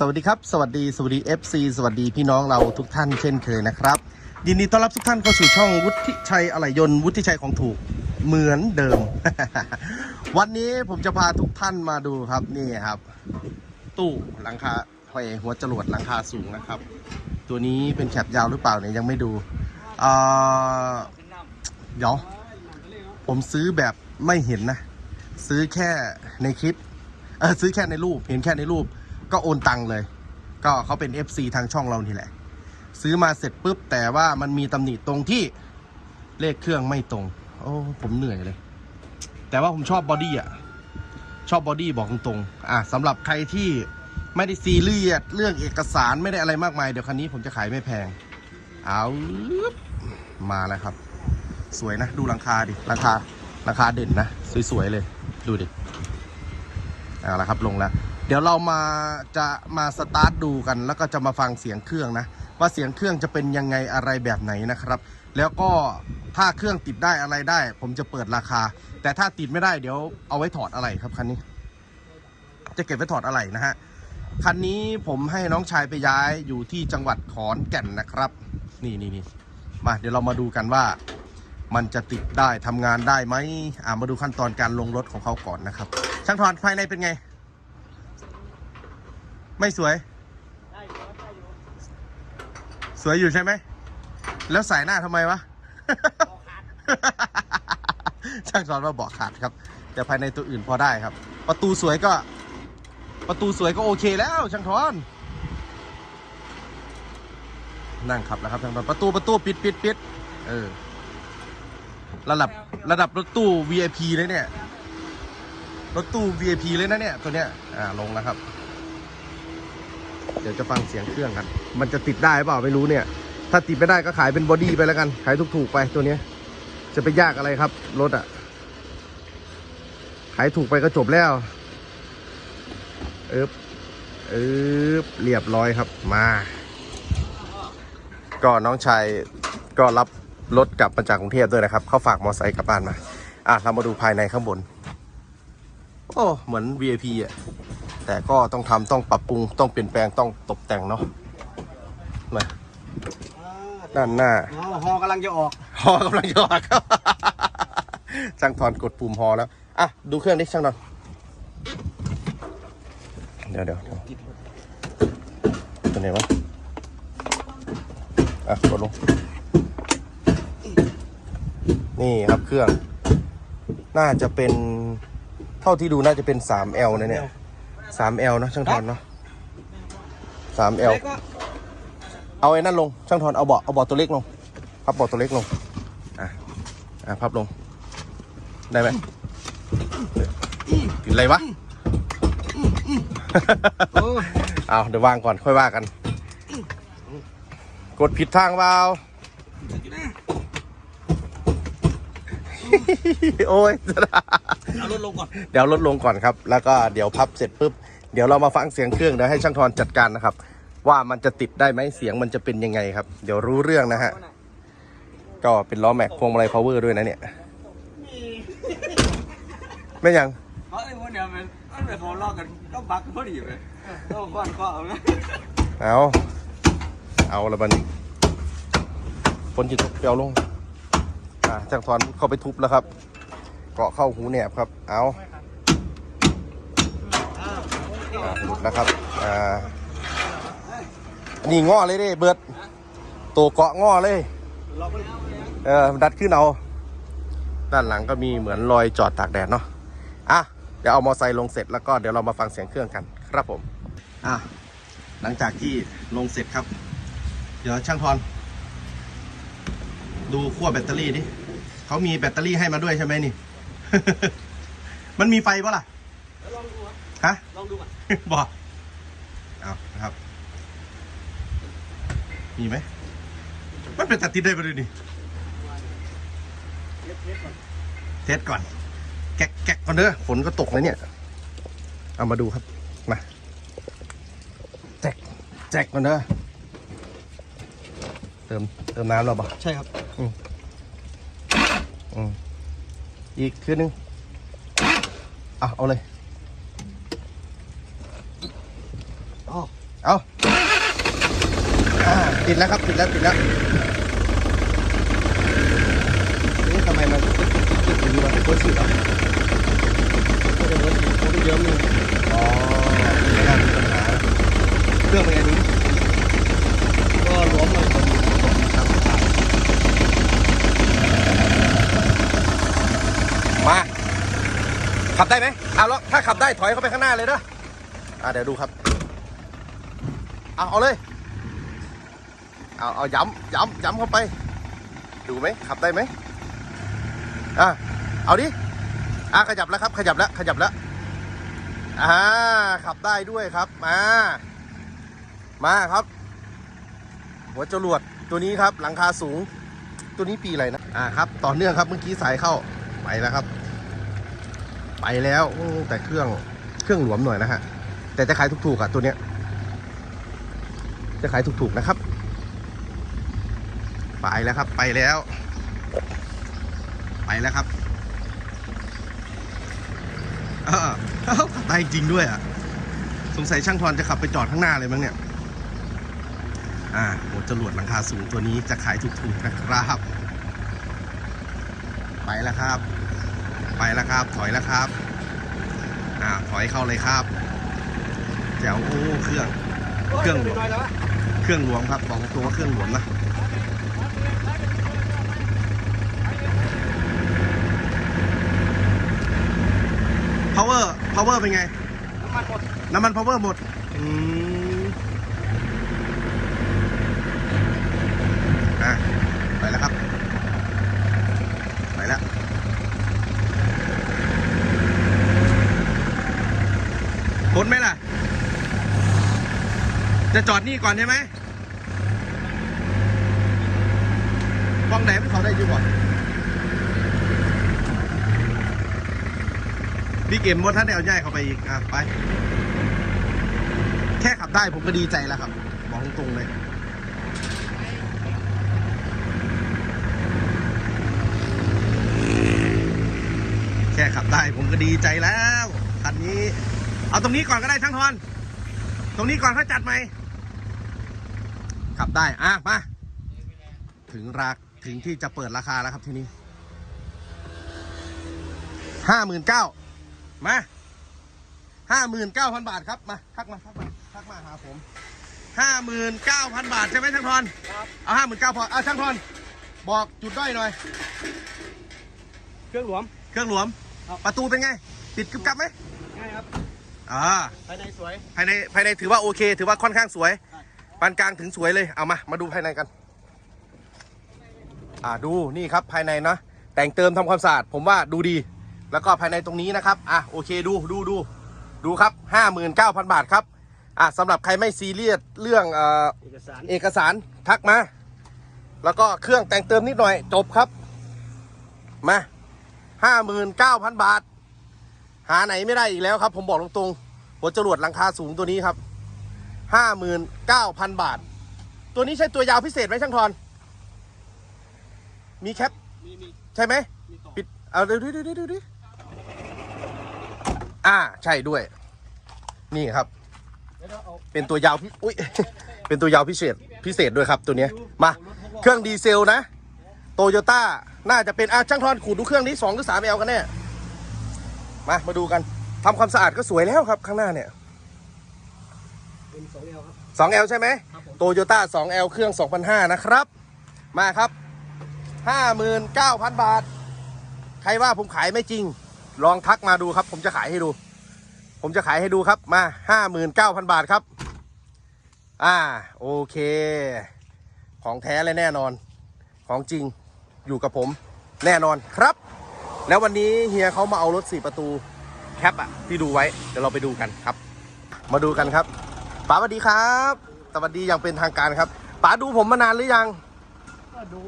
สวัสดีครับ สวัสดีสวัสดี FC สวัสดีพี่น้องเราทุกท่านเช่นเคยนะครับ ยินดีต้อนรับทุกท่านเข้าสู่ช่องวุฒิชัยอะไหล่ยนต์วุฒิชัยของถูกเหมือนเดิม วันนี้ผมจะพาทุกท่านมาดูครับนี่ครับ ตู้หลังคาหอยหัวจรวดหลังคาสูงนะครับ ตัวนี้เป็นแคปยาวหรือเปล่าเนี่ยยังไม่ดูเอ่อเดี๋ยวผมซื้อแบบไม่เห็นนะ ซื้อแค่ในคลิปเออซื้อแค่ในรูป เห็นแค่ในรูป ก็โอนตังค์เลย ก็เขาเป็น FC ทางช่องเรานี่แหละ ซื้อมาเสร็จปุ๊บ แต่ว่ามันมีตำหนิตรงที่เลขเครื่องไม่ตรง โอ้ผมเหนื่อยเลย แต่ว่าผมชอบบอดี้อะ ชอบบอดี้บอกตรงๆอะสำหรับใครที่ไม่ได้ซีเรียสเรื่องเอกสารไม่ได้อะไรมากมาย เดี๋ยวคันนี้ผมจะขายไม่แพง เอามาแล้วครับ สวยนะ ดูหลังคาดิหลังคาหลังคาเด่นนะ สวยๆเลย ดูดิ เอาละครับลงแล้ว เดี๋ยวเรามาจะมาสตาร์ทดูกัน แล้วก็จะมาฟังเสียงเครื่องนะ ว่าเสียงเครื่องจะเป็นยังไงอะไรแบบไหนนะครับ แล้วก็ถ้าเครื่องติดได้อะไรได้ ผมจะเปิดราคา แต่ถ้าติดไม่ได้เดี๋ยวเอาไว้ถอดอะไรครับคันนี้ จะเก็บไว้ถอดอะไรนะฮะคันนี้ผมให้น้องชายไปย้ายอยู่ที่จังหวัดขอนแก่นนะครับ นี่นี่นี่มาเดี๋ยวเรามาดูกันว่า มันจะติดได้ทำงานได้ไหมอ่ามาดูขั้นตอนการลงรถของเขาก่อนนะครับ ช่างถอดภายในเป็นไง ไม่สวยสวยอยู่ใช่ไหม แล้วสายหน้าทำไมวะช่างถอดมาบอกขาดครับ แต่ภายในตัวอื่นพอได้ครับ ประตูสวยก็ ประตูสวยก็โอเคแล้วช่างทอนนั่งขับแล้วครับช่างทอนประตูประตูปิดปิดปิดเออระดับระดับรถตู้ VIP เลยเนี่ยรถตู้ VIP เลยนะเนี่ยตัวเนี้ยอ่าลงแล้วครับ เดี๋ยวจะฟังเสียงเครื่องกัน มันจะติดได้เปล่าไม่รู้เนี่ย ถ้าติดไม่ได้ก็ขายเป็นบอดี้ไปแล้วกัน ขายถูกๆไปตัวนี้ จะไปยากอะไรครับ รถอะขายถูกไปก็จบแล้วเอ๊บเอ๊บเรียบร้อยครับมา ก็น้องชายก็รับรถกลับมาจากกรุงเทพด้วยนะครับ เขาฝากมอเตอร์ไซค์กลับบ้านมา อะ เรามาดูภายในข้างบน โอ้ เหมือน VIP อะ แต่ก็ต้องทำต้องปรับปรุงต้องเปลี่ยนแปลงต้องตกแต่งเนาะมาด้านหน้าอ๋อฮอกำลังจะออกฮอกำลังจะออกครับ ช่างทอนกดปุ่มฮอแล้วอะดูเครื่องดิช่างทอนเดี๋ยวเดี๋ยวเดี๋ยวตัวไหนวะอะกดลง นี่ครับเครื่อง น่าจะเป็น เท่าที่ดูน่าจะเป็น 3L นะเนี่ย 3L เนอะช่างทอนเนาะ 3L แล้วก็เอาไอ้นั่นลง ช่างทอนเอาเบาะเอาเบาะตัวเล็กลงพับเบาะตัวเล็กลงอะอะพับลง ได้ไหมกินอะไรวะโอ้ยเอาเดี๋ยววางก่อนค่อยว่ากัน กดผิดทางเปล่า โอ้ยเอารถลงก่อน เดี๋ยวลดลงก่อนครับ แล้วก็เดี๋ยวพับเสร็จปุ๊บ เดี๋ยวเรามาฟังเสียงเครื่องเดี๋ยวให้ช่างทอนจัดการนะครับ ว่ามันจะติดได้ไหมเสียงมันจะเป็นยังไงครับ เดี๋ยวรู้เรื่องนะฮะ ก็เป็นล้อแม็กพวงมาลัยพาวเวอร์ด้วยนะเนี่ย ไม่ยังเพราะไอ้พวกเนี้ยมันมันเป็นพอลอกกันก็บักพอดีเลยต้องก้อนก็เอานะเอาเอาละบัดนฝนจิตกเปียวลง อ่าช่างทอนเข้าไปทุบแล้วครับ เกาะเข้าหูแหนบครับ เอาหลุดแล้วครับ อ่า นี่ง้อเลยเด้เบิดตัวเกาะง้อเลยเลย เออ ดัดขึ้นเอา ด้านหลังก็มีเหมือนรอยจอดตากแดดเนาะ อะ เดี๋ยวเอามอไซค์ลงเสร็จแล้วก็เดี๋ยวเรามาฟังเสียงเครื่องกันครับผม อะ หลังจากที่ลงเสร็จครับ เดี๋ยวช่างทอน ดูขั้วแบตเตอรี่ดิเขามีแบตเตอรี่ให้มาด้วยใช่ไหมนี่ มันมีไฟปะล่ะลองดูครับฮะลองดูก่อนบอกเอานะครับ มีไหมมันเป็นตัดติดได้ปะดูนี่เทสเทสก่อนเทสก่อน แกะแกะก่อนเด้อฝนก็ตกเลยเนี่ย เอามาดูครับ มาแจกแจกก่อนเด้อเติมเติมน้ำเราบ่ใช่ครับ อืมอี กคืนนึงอะเอาเลยอ๋อเอาอ่าติดแล้วครับติดแล้วติดแล้วนี่ทำไมมันตึ๊ดตึ๊ดตึ๊ดตึ๊ดอย่างนี้วะโคตรสุดอะก็จะรถเขาไปเยอะนึงอ๋อไม่น่ามีปัญหาเครื่องเป็นไงดูดิก็หลวมเลย ขับได้ไหมเอาแล้วถ้าขับได้ถอยเข้าไปข้างหน้าเลยนะอ่าเดี๋ยวดูครับเอาเอาเลยเอาเอาย้ำย้ำย้ำเข้าไป ดูไหมขับได้ไหมอะเอาดิอะขยับแล้วครับ ขยับแล้วขยับแล้วอ่าขับได้ด้วยครับมามาครับ หัวจรวดตัวนี้ครับหลังคาสูง ตัวนี้ปีอะไรนะอ่าครับ ต่อเนื่องครับเมื่อกี้สายเข้าไปแล้วครับ ไปแล้วแต่เครื่องเครื่องหลวมหน่อยนะฮะ แต่จะขายถูกๆอะตัวเนี้ย จะขายถูกๆนะครับ ไปแล้วครับ ไปแล้ว ไปแล้วครับเออเอ้าขับได้จริงด้วยอะ สงสัยช่างทอนจะขับไปจอดข้างหน้าเลยมั้งเนี่ย อ่าโหจรวดหลังคาสูงตัวนี้จะขายถูกๆนะครับ ไปแล้วครับ ไปแล้วครับ ถอยแล้วครับอ่าถอยเข้าเลยครับแจ๋วโอ้เครื่อง เครื่องหลวมเครื่องหลวมครับบอกตัวว่าเครื่องหลวมนะ power power เป็นไง น้ำมันหมด น้ำมัน power หมด อืมอะ ไปแล้วครับ ไปแล้ว พ้นไหมล่ะ จะจอดนี่ก่อนใช่ไหมกล้องไหนมันเขาได้อยู่ก่อนพี่เกมมดท่านได้เอาย่ายเข้าไปอีกอะไป แค่ขับได้ผมก็ดีใจแล้วครับ บอกตรงๆเลยแค่ขับได้ผมก็ดีใจแล้วคันนี้ เอาตรงนี้ก่อนก็ได้ช่างทอน ตรงนี้ก่อนค่อยจัดใหม่ ขับได้ อะ มา ถึงรักถึงที่จะเปิดราคาแล้วครับที่นี้ห้าหมื่นเก้ามาห้าหมื่นเก้าพันบาทครับ มาทักมาทักมาทักมาหาผมห้าหมื่นเก้าพันบาท ใช่ไหมช่างทอนครับเอาห้าหมื่นเก้าพอเอาช่างทอนบอกจุดด้อยหน่อย เครื่องหลวม เครื่องหลวมครับประตูเป็นไง ติดกึบกับไหมง่ายครับ อ่า ภายในสวย ภายในภายในถือว่าโอเค ถือว่าค่อนข้างสวยใช่ ปานกลางถึงสวยเลยเอามามาดูภายในกัน อ่าดูนี่ครับภายในนะแต่งเติมทำความสะอาดผมว่าดูดี แล้วก็ภายในตรงนี้นะครับอะโอเคดูดูดูดูครับ59,000บาทครับอะสำหรับใครไม่ซีเรียสเรื่องเอ่อเอกสารเอกสารทักมา แล้วก็เครื่องแต่งเติมนิดหน่อยจบครับมาห้าหมื่นเก้าพันบาท หาไหนไม่ได้อีกแล้วครับ ผมบอกตรงๆหัวจรวดหลังคาสูงตัวนี้ครับ ห้าหมื่นเก้าพันบาท ตัวนี้ใช่ตัวยาวพิเศษไหมช่างทอนมีแคปมีมีใช่ไหมมีต่อปิดเอาดูดูดูดูดูดูอ่าใช่ด้วย นี่ครับเดี๋ยวเราเอาเป็นตัวยาวพิอุ้ย เป็นตัวยาวพิเศษพิเศษด้วยครับตัวเนี้ยมาเครื่องดีเซลนะโตโยต้าน่าจะเป็นอะช่างทอนขูดดูเครื่องนี้สองหรือสามเอลกันแน่มามาดูกันทำความสะอาดก็สวยแล้วครับข้างหน้าเนี่ย เป็นสองเอลครับสองเอลใช่ไหมครับผม โตโยต้าสองเอลเครื่องสองพันห้านะครับ มาครับห้าหมื่นเก้าพันบาท ใครว่าผมขายไม่จริง ลองทักมาดูครับ ผมจะขายให้ดู ผมจะขายให้ดูครับ มาห้าหมื่นเก้าพันบาทครับ อ่า โอเค ของแท้เลยแน่นอน ของจริงอยู่กับผมแน่นอนครับ แล้ววันนี้เฮียเขามาเอารถสี่ประตูแคปอะที่ดูไว้ เดี๋ยวเราไปดูกันครับ มาดูกันครับ ป๋าสวัสดีครับสวัสดีอย่างเป็นทางการครับป๋าดูผมมานานหรือยัง ก็ดู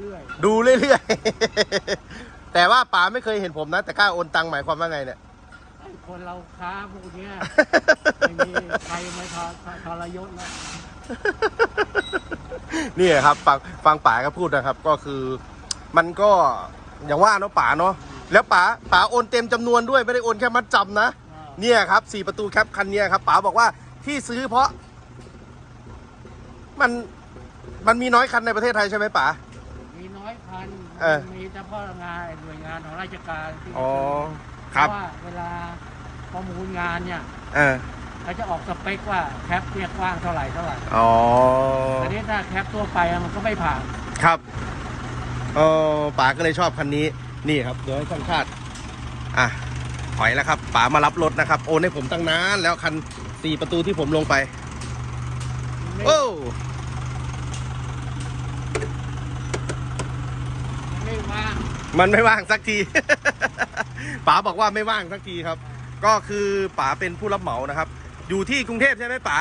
เรื่อยดูเรื่อยๆ แต่ว่าป๋าไม่เคยเห็นผมนะ แต่กล้าโอนตังค์หมายความว่าไงเนี่ยๆไอ้คนเราค้าพวกเนี้ยไม่มีใครมาทรทรยศแล้วนี่ครับฟังฟังป๋าก็พูดนะครับ ก็คือมันก็อย่างว่าเนาะป๋าเนาะแล้วป๋าป๋าโอนเต็มจำนวนด้วยไม่ได้โอนแค่มัดจำนะเนี่ยครับสี่ประตูแคปคันเนี้ยครับป๋าบอกว่า ที่ซื้อเพราะ มันมันมีน้อยคันในประเทศไทยใช่ไหมป๋า มีน้อยคันเออ มีเฉพาะงานหน่วยงานของราชการที่อ๋อเพครับราะว่าเวลาประมูลงานเนี่ยเออเขาจะออกสเปคว่าแคปเนี่ยกว้างเท่าไหร่เท่าไหร่อ๋ออันนี้ถ้าแคปทั่วไปอะมันก็ไม่ผ่านครับเออป๋าก็เลยชอบคันนี้นี่ครับเดี๋ยวให้ช่างคาดอะถอยแล้วครับป๋ามารับรถนะครับ โอนให้ผมตั้งนานแล้วคัน สี่ประตูที่ผมลงไปไม่โอ้ไม่ว่าง มันไม่ว่างสักที ป๋าบอกว่าไม่ว่างสักทีครับ ก็คือป๋าเป็นผู้รับเหมานะครับ อยู่ที่กรุงเทพใช่ไหมป๋า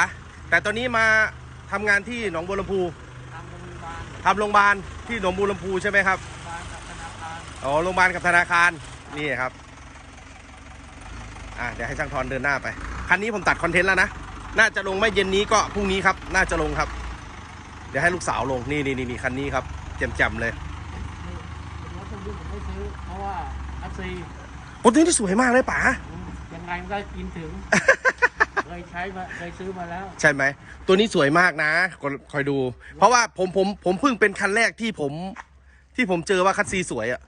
แต่ตอนนี้มาทำงานที่หนองบัวลำพูทำโรงพยาบาลทำโรงพยาบาลที่หนองบัวลำพูใช่ไหมครับโรงพยาบาลกับธนาคารอ๋อโรงพยาบาลกับธนาคาร นี่ครับ อะเดี๋ยวให้ช่างทอนเดินหน้าไป คันนี้ผมตัดคอนเทนต์แล้วนะ น่าจะลงไม่เย็นนี้ก็พรุ่งนี้ครับ น่าจะลงครับ เดี๋ยวให้ลูกสาวลง นี่นี่นี่นี่คันนี้ครับแจ่มๆเลยนี่เป็นรถตู้ที่ผมไม่ซื้อ เพราะว่าอัสซีโอ้ตัวนี้สวยมากเลยป๋าอืมยังไงมันก็กินถึง เคยใช้มาเคยซื้อมาแล้ว ใช่ไหม ตัวนี้สวยมากนะก็คอยดู เพราะว่าผมผมผมเพิ่งเป็นคันแรกที่ผม ที่ผมเจอว่าคัดซีสวยอะ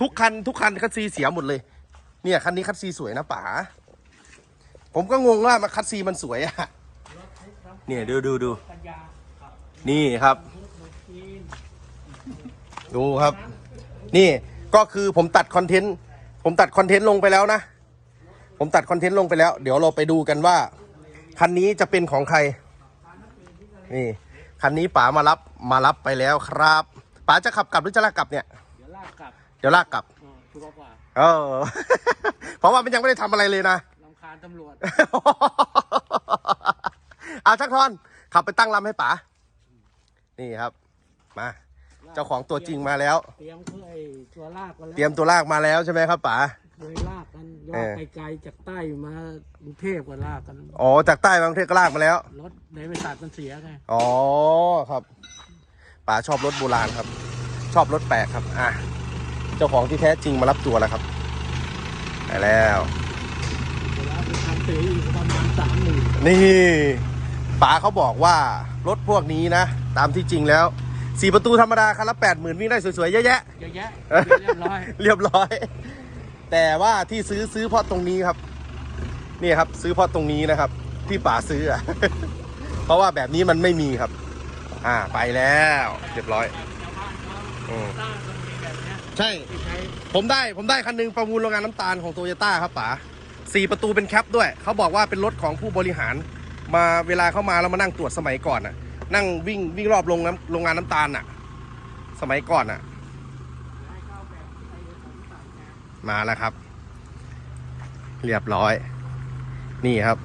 ทุกคันทุกคันคัดซีเสียหมดเลย เนี่ยคันนี้คัดซีสวยนะป๋า ผมก็งงว่ามาคัดซีมันสวยอะเนี่ยดูดูดูปัญญาครับนี่ครับทุกหมดจีนดูครับ นี่ก็คือผมตัดคอนเทนต์ผมตัดคอนเทนต์ลงไปแล้วนะ ผมตัดคอนเทนต์ลงไปแล้ว เดี๋ยวเราไปดูกันว่า คันนี้จะเป็นของใคร นี่ คันนี้ป๋ามารับมารับไปแล้วครับป๋าจะขับกลับหรือจะลากกลับเนี่ย เดี๋ยวลากกลับเดี๋ยวลากกลับอ่าชัวร์กว่าเออเพราะว่ามันยังไม่ได้ทำอะไรเลยนะ ลำคาญตำรวจอาชักทอน ขับไปตั้งลำให้ป๋า นี่ครับ มา เจ้าของตัวจริงมาแล้ว เตรียมเคยตัวลากมาแล้วเตรียมตัวลากมาแล้วใช่ไหมครับป๋า เคยลากกันยเออดอไกลๆจากใต้มากรุงเทพก็ลากกันอ๋อ จากใต้บางเทศก็ลากมาแล้ว รถในบริษัทมันเสียไงอ๋อครับ ป๋าชอบรถโบราณครับ ชอบรถแปลกครับ อะ เจ้าของที่แท้จริงมารับตัวแล้วครับ ไปแล้วเวลาไปทำ เสียอีกประมาณสามหมื่นนี่ป๋าเขาบอกว่ารถพวกนี้นะ ตามที่จริงแล้วสี่ประตูธรรมดาคันละแปดหมื่นวิ่งได้สวยๆเยอะแยะ เยอะแยะเรียบร้อย เรียบร้อย แต่ว่าที่ซื้อซื้อเพราะตรงนี้ครับ นี่ครับ ซื้อเพราะตรงนี้นะครับ ที่ป๋าซื้ออะเพราะว่าแบบนี้มันไม่มีครับ อ่าไปแล้ว เรียบร้อยชาวบ้านเขาอืมสร้างตรงนี้แบบเนี้ยใช่ที่ใช้ผมได้ผมได้คันหนึงประมูลโรงงานน้ำตาลของโตโยต้าครับป๋า สี่ประตูเป็นแคปด้วย เขาบอกว่าเป็นรถของผู้บริหาร มาเวลาเข้ามาแล้วมานั่งตรวจสมัยก่อนน่ะ นั่งวิ่งวิ่งรอบโรงน้ำโรงงานน้ำตาลน่ะ สมัยก่อนน่ะให้เข้าแบบไอ้ของต่างแดนมาแล้วครับ เรียบร้อย นี่ครับ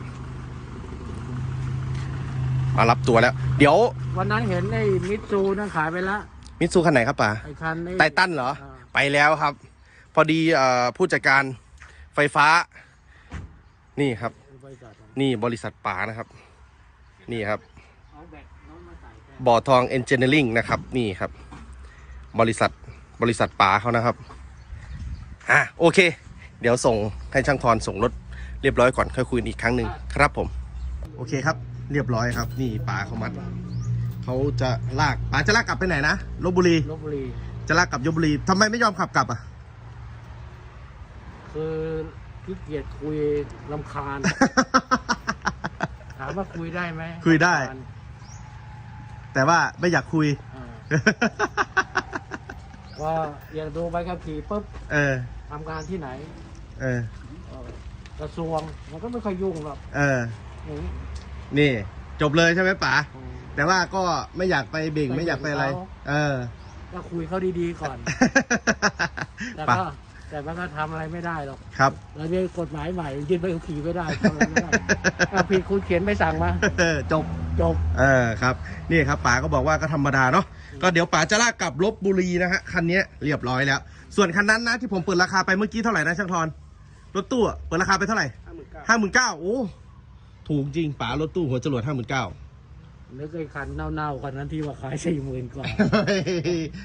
มารับตัวแล้ว เดี๋ยววันนั้นเห็นไอ้มิตซูนั่นขายไปแล้วมิตซูคันไหนครับป๋าไอ้คันไททันเหรอาไปแล้วครับ พอดีเอ่อผู้จัดการไฟฟ้า นี่ครับบริษัทนี่บริษัทป๋านะครับ นี่ครับเอาแบตน้องมาใส่แทนบ่อทองเอนจิเนียริงนะครับ นี่ครับ บริษัทบริษัทป๋าเขานะครับอะโอเค เดี๋ยวส่งให้ช่างทอนส่งรถเรียบร้อยก่อนค่อยคุยกันอีกครั้งหนึ่งครับผม โอเคครับ เรียบร้อยครับ นี่ป๋าเขามัดเขาจะลากป๋าจะลากกลับไปไหนนะลบบุรีลบบุรี จะลากกลับยบบุรีทำไมไม่ยอมขับกลับอะคือ ขี้เกียจคุยลำคาญ ถามว่าคุยได้ไหมคุยได้ รำคาญแต่ว่าไม่อยากคุย อ่าว่าอยากดูใบขับขี่ปุ๊บเออ ทำงานที่ไหนเออ เอ่อกระทรวงมันก็ไม่ค่อยยุ่งหรอกเออ อย่างนี้นี่ จบเลยใช่ไหมป๋า อืม แต่ว่าก็ไม่อยากไปเบ่งไม่อยากไปอะไรเออ ก็คุยเขาดีๆก่อน แต่ป๋าก็ แต่มันก็ทำอะไรไม่ได้หรอกครับเรามีกฎหมายใหม่ยึดใบขับขี่ไม่ได้ทำอะไรไม่ได้ถ้าผิดคุณเขียนไม่สั่งมาเออจบจบเออครับนี่ครับป๋าก็บอกว่าก็ธรรมดาเนาะก็เดี๋ยวป๋าจะลากกลับลบบุรีนะฮะคันนี้เรียบร้อยแล้ว ส่วนคันนั้นนะที่ผมเปิดราคาไปเมื่อกี้เท่าไหร่นะช่างทอนรถตู้อะเปิดราคาไปเท่าไหร่ห้าหมื่นเก้าห้าหมื่นเก้าโอ้ถูกจริงป๋ารถตู้หัวจรวดห้าหมื่นเก้านึกไอ้คันเน่าๆคันนั้นที่ว่าขายสี่หมื่นกว่า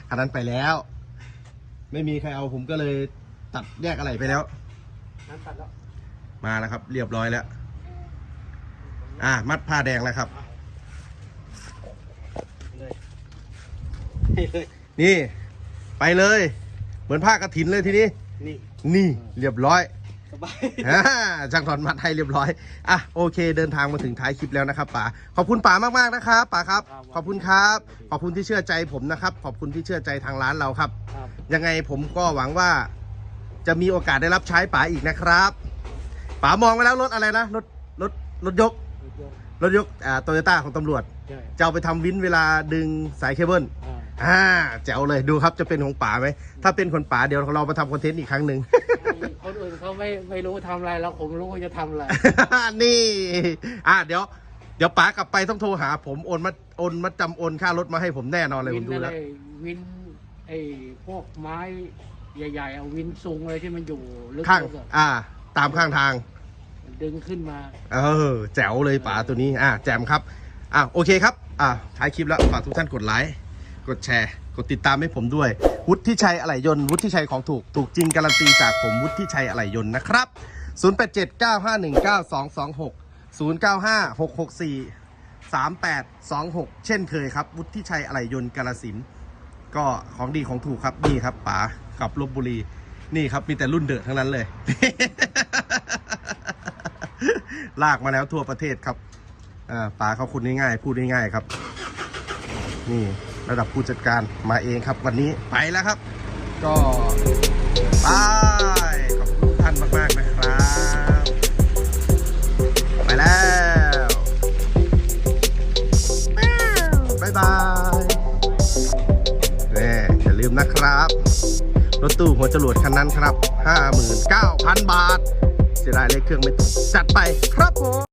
คันนั้นไปแล้ว ไม่มีใครเอาผมก็เลย ตัดแยกอะไรไปแล้วนั้นตัดแล้วมาแล้วครับ เรียบร้อยแล้ว อะมัดผ้าแดงแล้วครับนี่ ไปเลย เหมือนผ้ากระถินเลยทีนี้ นี่นี่เรียบร้อย สบาย อ่าช่างถอนมัดให้เรียบร้อย อะโอเค เดินทางมาถึงท้ายคลิปแล้วนะครับป๋า ขอบคุณป๋ามากๆนะครับป๋าครับขอบคุณครับ ขอบคุณที่เชื่อใจผมนะครับ ขอบคุณที่เชื่อใจทางร้านเราครับ ครับ ยังไงผมก็หวังว่า จะมีโอกาสได้รับใช้ป๋าอีกนะครับป๋ามองไว้แล้วรถอะไรนะรถรถรถยก รถยกอ่าโตโยต้าของตำรวจ ใช่จะเอาไปทำวินเวลาดึงสายเคเบิลอ่าอ่าแจ๋วเลยดูครับจะเป็นของป๋าไหม ถ้าเป็นคนป๋าเดี๋ยวเรามาทำคอนเทนต์อีกครั้งหนึ่ง คนอื่นเขาไม่ไม่รู้ทำอะไรแล้วผมรู้ว่าจะทำอะไร นี่ อะเดี๋ยว เดี๋ยวป๋ากลับไปต้องโทรหา ผมโอนมาโอนมาจำโอนค่ารถมาให้ผมแน่นอนเลยวิผนมดูอะไรแล้ววินไอ้พวกไม้ ใหญ่ๆเอาวินซุงอะไรที่มันอยู่ลึกข้าง ๆอะอ่า ตามข้างทาง ดึงขึ้นมาเออ แจ๋วเลยป๋าตัวนี้ อะแจมครับ อะโอเคครับ อะท้ายคลิปแล้ว ฝากทุกท่านกดไลค์ กดแชร์ กดติดตามให้ผมด้วย วุฒิชัยอะไหล่ยนต์ วุฒิชัยของถูก ถูกจริงการันตีจากผม วุฒิชัยอะไหล่ยนต์นะครับ 0879519226 095-664-3826 เช่นเคยครับ วุฒิชัยอะไหล่ยนต์กาลสินธุ์ก็ของดีของถูกครับ นี่ครับป๋า ขับลบบุรี นี่ครับมีแต่รุ่นเดอะทั้งนั้นเลย ลากมาแล้วทั่วประเทศครับป๋าเขาคุณง่ายๆพูดง่ายๆครับ นี่ระดับผู้จัดการมาเองครับ วันนี้ไปแล้วครับ ก็บายขอบคุณทุกท่านมากๆนะครับ ไปแล้วบายบายนี่อย่าลืมนะครับ รถตู้หัวจรวดคันนั้นครับ 59,000 บาทเสียดายเลขเครื่องไม่ตรงจัดไปครับผม